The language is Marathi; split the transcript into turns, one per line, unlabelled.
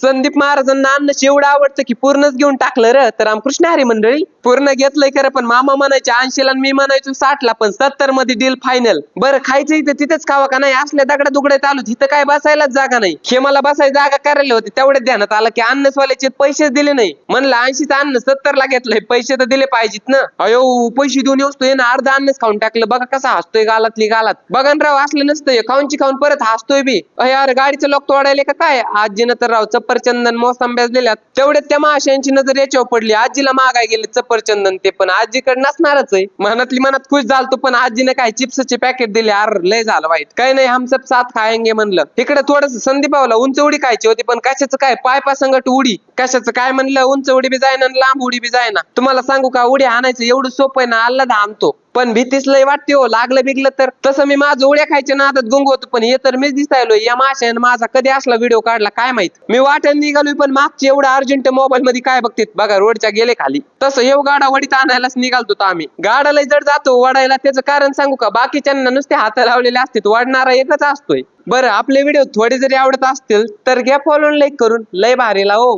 संदीप महाराजांना अन्न एवढं आवडतं की पूर्णच घेऊन टाकलं र. तर रामकृष्ण हरी मंडळी पूर्ण घेतलंय खरं पण मामा म्हणायचे ऐंशीला मी म्हणायचो साठला पण सत्तरमध्ये डील फायनल बरं खायचं इथं तिथेच खावा का नाही? असल्या दगडा दुगडे चालू तिथं काय बसायलाच जागा नाही. हे मला बसायला जागा करायला होती. तेवढ्या ध्यानात आलं की अन्नसवाल्याचे पैसेच दिले नाही. म्हणलं ऐंशीचं अन्न सत्तरला घेतलंय. पैसे तर दिले पाहिजेत ना. अयो पैसे देऊन येऊ ना अर्धा अन्नच खाऊन टाकलं. बघा कसा हसतोय गालातली गालात. बघा राव असलं नसतं. खाऊनची खाऊन परत हसतोय बी अरे गाडीचं लॉक तोडायला का काय? आजीनं तर राव सफरचंदन मोसंब्याच दिल्या तेवढ्यात त्या माशांची नजर याच्यावर पडली. आजीला मागाय गेले सफरचंदन ते पण. आजीकडे नसणारच आहे. मनातली मनात खुश झालतो पण आजीने काय चिप्सचे पॅकेट दिले? अर लय झालं वाईट. काय नाही हम सब साथ खायंगे म्हणलं. इकडे थोडस संदीपावला उंच उडी खायची होती पण कशाचं काय? पाय पासंगट उडी. कशाचं काय म्हणलं? उंच उडी बी जायना आणि लांब उडी बी जायना तुम्हाला सांगू का? उडी आणायचं एवढं सोपं आहे ना? अल्लाद आणतो पण भीतीच लय वाटते हो लागलं बिगलं तर. तसं मी माझं उड्या खायच्या नादात गुंग होतो पण हे तर मीच दिसायलो या माशाने माझा कधी असला व्हिडिओ काढला काय माहीत? मी वाटण निघालोय पण मागचे एवढं अर्जंट मोबाईल मध्ये काय बघतेत? बघा रोडच्या गेले खाली. तसं येऊ गाडा वडीत आणायलाच निघालतो आम्ही. गाडाला जर जातो हो, वडायला. त्याचं कारण सांगू का? बाकीच्यांना नुसते हात लावलेले असतात वाढणारा एकच असतोय. बरं आपले व्हिडिओ थोडे जरी आवडत असतील तर घ्या फॉलो लाईक करून. लय भारीला हो